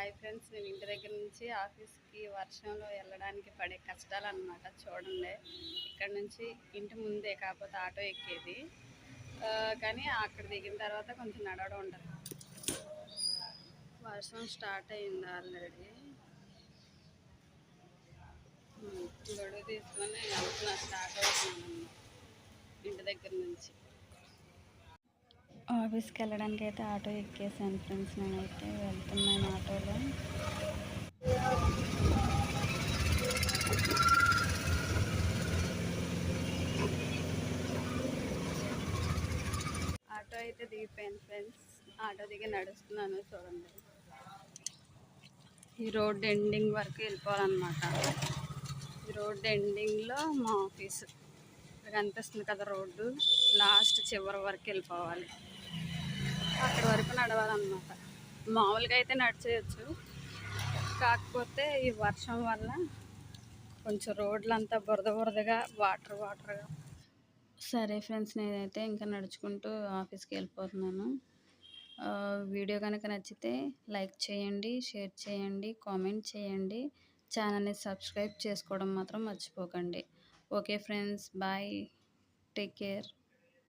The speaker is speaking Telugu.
హాయ్ ఫ్రెండ్స్ నేను ఇంటి దగ్గర నుంచి ఆఫీస్కి వర్షంలో వెళ్ళడానికి పడే కష్టాలు అనమాట చూడండి. ఇక్కడ నుంచి ఇంటి ముందే కాకపోతే ఆటో ఎక్కేది. కానీ అక్కడ దిగిన తర్వాత కొంచెం నడవడం ఉంటుంది. వర్షం స్టార్ట్ అయింది ఆల్రెడీ. గడువు తీసుకొని వెళ్తున్నా స్టార్ట్ అవుతుంది. ఇంటి దగ్గర నుంచి. ఆఫీస్కి వెళ్ళడానికి అయితే ఆటో ఎక్కేసాను ఫ్రెండ్స్. నేనైతే వెళ్తున్నాను ఆటోలో. ఆటో అయితే దిగిపోయాను ఫ్రెండ్స్. ఆటో దిగి నడుస్తున్నాను చూడండి. ఈ రోడ్ ఎండింగ్ వరకు వెళ్ళిపోవాలన్నమాట. ఈ రోడ్ ఎండింగ్లో మా ఆఫీసు. ఇక్కడ కనిపిస్తుంది కదా రోడ్డు. లాస్ట్ చివరి వరకు వెళ్ళిపోవాలి. అక్కడ వరకు నడవాలన్నమాట. మామూలుగా అయితే నడిచేయచ్చు. కాకపోతే ఈ వర్షం వల్ల కొంచెం రోడ్లంతా బురద బురదగా వాటర్ వాటర్గా. సరే ఫ్రెండ్స్ నేనైతే ఇంకా నడుచుకుంటూ ఆఫీస్కి వెళ్ళిపోతున్నాను. వీడియో కనుక నచ్చితే లైక్ చేయండి షేర్ చేయండి కామెంట్ చేయండి. ఛానల్ని సబ్స్క్రైబ్ చేసుకోవడం మాత్రం మర్చిపోకండి. Okay friends bye. Take care.